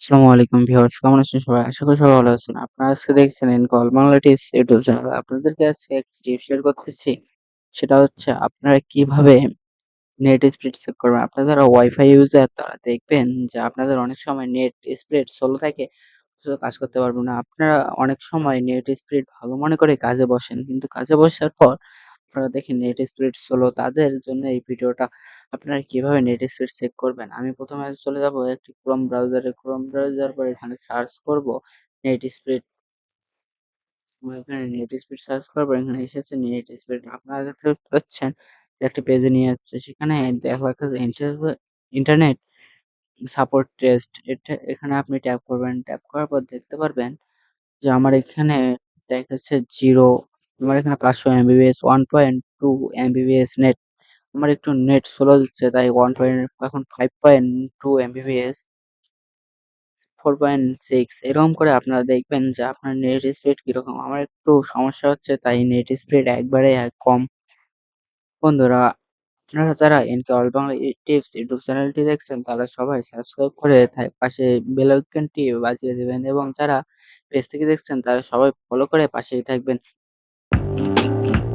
আসসালামু আলাইকুম ভিউয়ার্স কেমন আছেন সবাই? আশা করি সবাই ভালো আছেন। আপনারা আজকে দেখছেন ইনকল বাংলা টিপস ইউটিউব চ্যানেল। আপনাদেরকে আজকে একটি টিপস শেয়ার করতেছি। সেটা হচ্ছে আপনারা কীভাবে নেট স্পিড চেক করবেন। আপনারা যারা ওয়াইফাই ইউজার তারা দেখবেন যে আপনাদের অনেক সময় নেট স্পিড স্লো থাকে, অথচ কাজ করতে পারবেন না। আপনারা অনেক সময় নেট স্পিড ভালো মনে করে কাজে বসেন। কিন্তু কাজে বসার পর আপনারা দেখেন নেট স্পিড স্লো তাদের জন্য এই ভিডিওটা। আপনারা কীভাবে নেট স্পিড চেক করবেন। আমি প্রথমে চলে যাব একটি ক্রোম ব্রাউজারে। ক্রোম ব্রাউজার পরে এখানে সার্চ করব নেট স্পিড। এখানে নেট স্পিড সার্চ পর এখানে এসেছে নেট স্পিড। আপনারা দেখতে পাচ্ছেন একটা পেজে নিয়ে যাচ্ছে। সেখানে দেখা যাচ্ছে ইন্টারনেট সাপোর্ট টেস্ট এটা এখানে আপনি ট্যাপ করবেন। ট্যাপ করার পর দেখতে পারবেন যে আমার এখানে দেখাচ্ছে 0 আমার এখানে ৫০০ এমবিপিএস 1.2 এমবিপিএস নেট। আমার একটু নেট স্লো দিচ্ছে, তাই ওয়ান পয়েন্ট এখন five point two Mbps four point six এরকম করে আপনারা দেখবেন যে আপনার নেট স্পিড কীরকম। আমার একটু সমস্যা হচ্ছে, তাই নেট স্পিড একবারে কম। বন্ধুরা, আপনারা যারা NK all Bangla tips YouTube চ্যানেলটি দেখছেন, তারা সবাই সাবস্ক্রাইব করে পাশে বেল আইকনটি বাজিয়ে দিবেন এবং যারা পেজ থেকে দেখছেন, তারা সবাই ফলো করে পাশেই থাকবেন। Thank you.